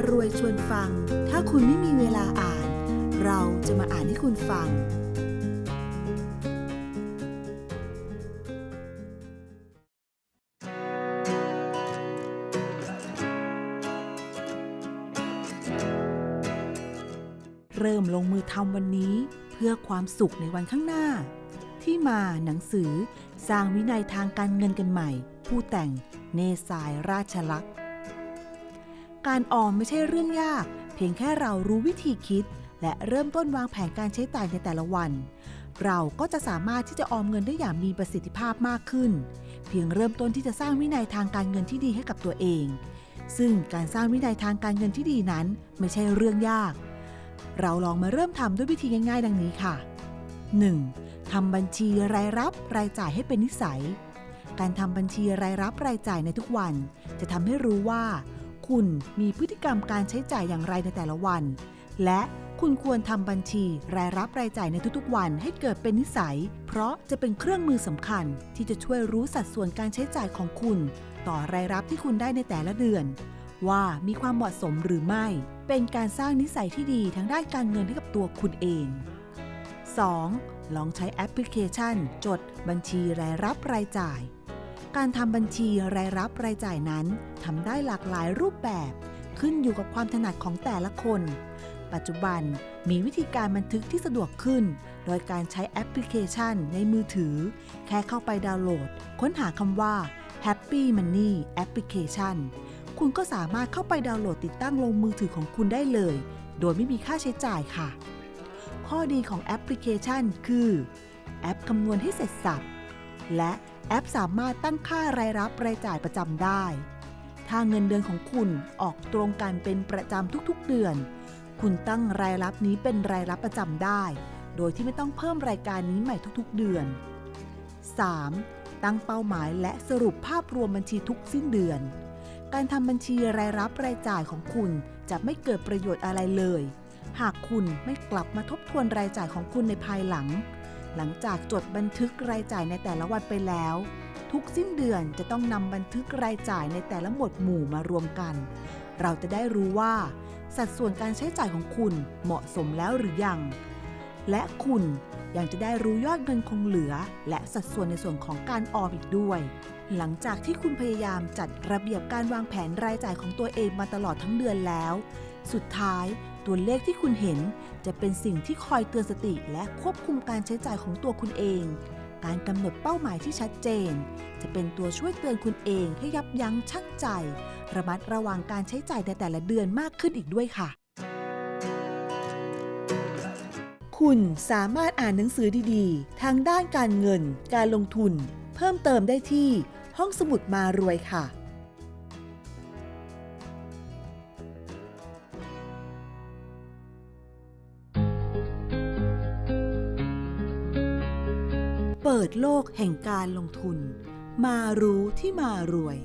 ารวยชวนฟัง ถ้าคุณไม่มีเวลาอ่าน เราจะมาอ่านให้คุณฟัง เริ่มลงมือทำวันนี้เพื่อความสุขในวันข้างหน้า ที่มาหนังสือสร้างวินัยทางการเงินกันใหม่ ผู้แต่งเนสายราชลักษ์ การออมไม่ใช่เรื่องยาก เพียงแค่เรารู้วิธีคิด และเริ่มต้นวางแผนการใช้จ่ายในแต่ละวัน เราก็จะสามารถที่จะออมเงินได้อย่างมีประสิทธิภาพมากขึ้น เพียงเริ่มต้นที่จะสร้างวินัยทางการเงินที่ดีให้กับตัวเอง ซึ่งการสร้างวินัยทางการเงินที่ดีนั้น ไม่ใช่เรื่องยาก เราลองมาเริ่มทำด้วยวิธีง่ายๆ ดังนี้ค่ะ 1. ทำบัญชีรายรับรายจ่ายให้เป็นนิสัย การทำบัญชีรายรับรายจ่ายในทุกวัน จะทำให้รู้ว่า คุณมีพฤติกรรมการใช้จ่ายอย่างไรในแต่ละวัน และคุณควรทำบัญชีรายรับรายจ่ายในทุกๆ วันให้เกิดเป็นนิสัย เพราะจะเป็นเครื่องมือสำคัญ ที่จะช่วยรู้สัดส่วนการใช้จ่ายของคุณ ต่อรายรับที่คุณได้ในแต่ละเดือน ว่ามีความเหมาะสมหรือไม่ เป็นการสร้างนิสัยที่ดีทั้งด้านการเงินให้กับตัวคุณเอง 2. ลองใช้แอปพลิเคชัน จด บัญชีรายรับรายจ่าย การทำบัญชีรายรับรายจ่ายนั้นทำได้หลากหลายรูปแบบ ขึ้นอยู่กับความถนัดของแต่ละคน ปัจจุบันมีวิธีการบันทึกที่สะดวกขึ้น โดยการใช้แอปพลิเคชันในมือถือ แค่เข้าไปดาวน์โหลด ค้นหาคำว่า Happy Money Application คุณก็สามารถเข้าไปดาวน์โหลดติดตั้งลงมือถือของคุณได้เลย โดยไม่มีค่าใช้จ่ายค่ะ ข้อดีของแอปพลิเคชัน คือ แอปคำนวณให้เสร็จสับ และแอปสามารถตั้งค่ารายรับรายจ่ายประจำได้ ถ้าเงินเดือนของคุณออกตรงกันเป็นประจำทุกๆเดือน คุณตั้งรายรับนี้เป็นรายรับประจำได้ โดยที่ไม่ต้องเพิ่มรายการนี้ใหม่ทุกๆเดือน 3. ตั้งเป้าหมายและสรุปภาพรวมบัญชีทุกสิ้นเดือน การทำบัญชีรายรับรายจ่ายของคุณจะไม่เกิดประโยชน์อะไรเลย หากคุณไม่กลับมาทบทวนรายจ่ายของคุณในภายหลัง หลังจากจดบันทึกรายจ่ายในแต่ละวันไปแล้ว ทุกสิ้นเดือนจะต้องนำบันทึกรายจ่ายในแต่ละหมวดหมู่มารวมกัน เราจะได้รู้ว่า สัดส่วนการใช้จ่ายของคุณเหมาะสมแล้วหรือยัง และคุณยังจะได้รู้ยอดเงินคงเหลือ และสัดส่วนในส่วนของการออมอีกด้วย หลังจากที่คุณพยายามจัดระเบียบการวางแผนรายจ่ายของตัวเองมาตลอดทั้งเดือนแล้ว สุดท้าย ตัวเลขที่คุณเห็นจะเป็นสิ่งที่คอยเตือนสติและควบคุมการใช้จ่ายของตัวคุณเอง การกำหนดเป้าหมายที่ชัดเจน จะเป็นตัวช่วยเตือนคุณเองให้ยับยั้งชั่งใจ ระมัดระวังการใช้จ่ายในแต่ละเดือนมากขึ้นอีกด้วยค่ะ คุณสามารถอ่านหนังสือดีๆ ทางด้านการเงิน การลงทุน เพิ่มเติมได้ที่ห้องสมุดมารวยค่ะ เปิดโลกแห่งการลงทุน มารู้ที่มารวย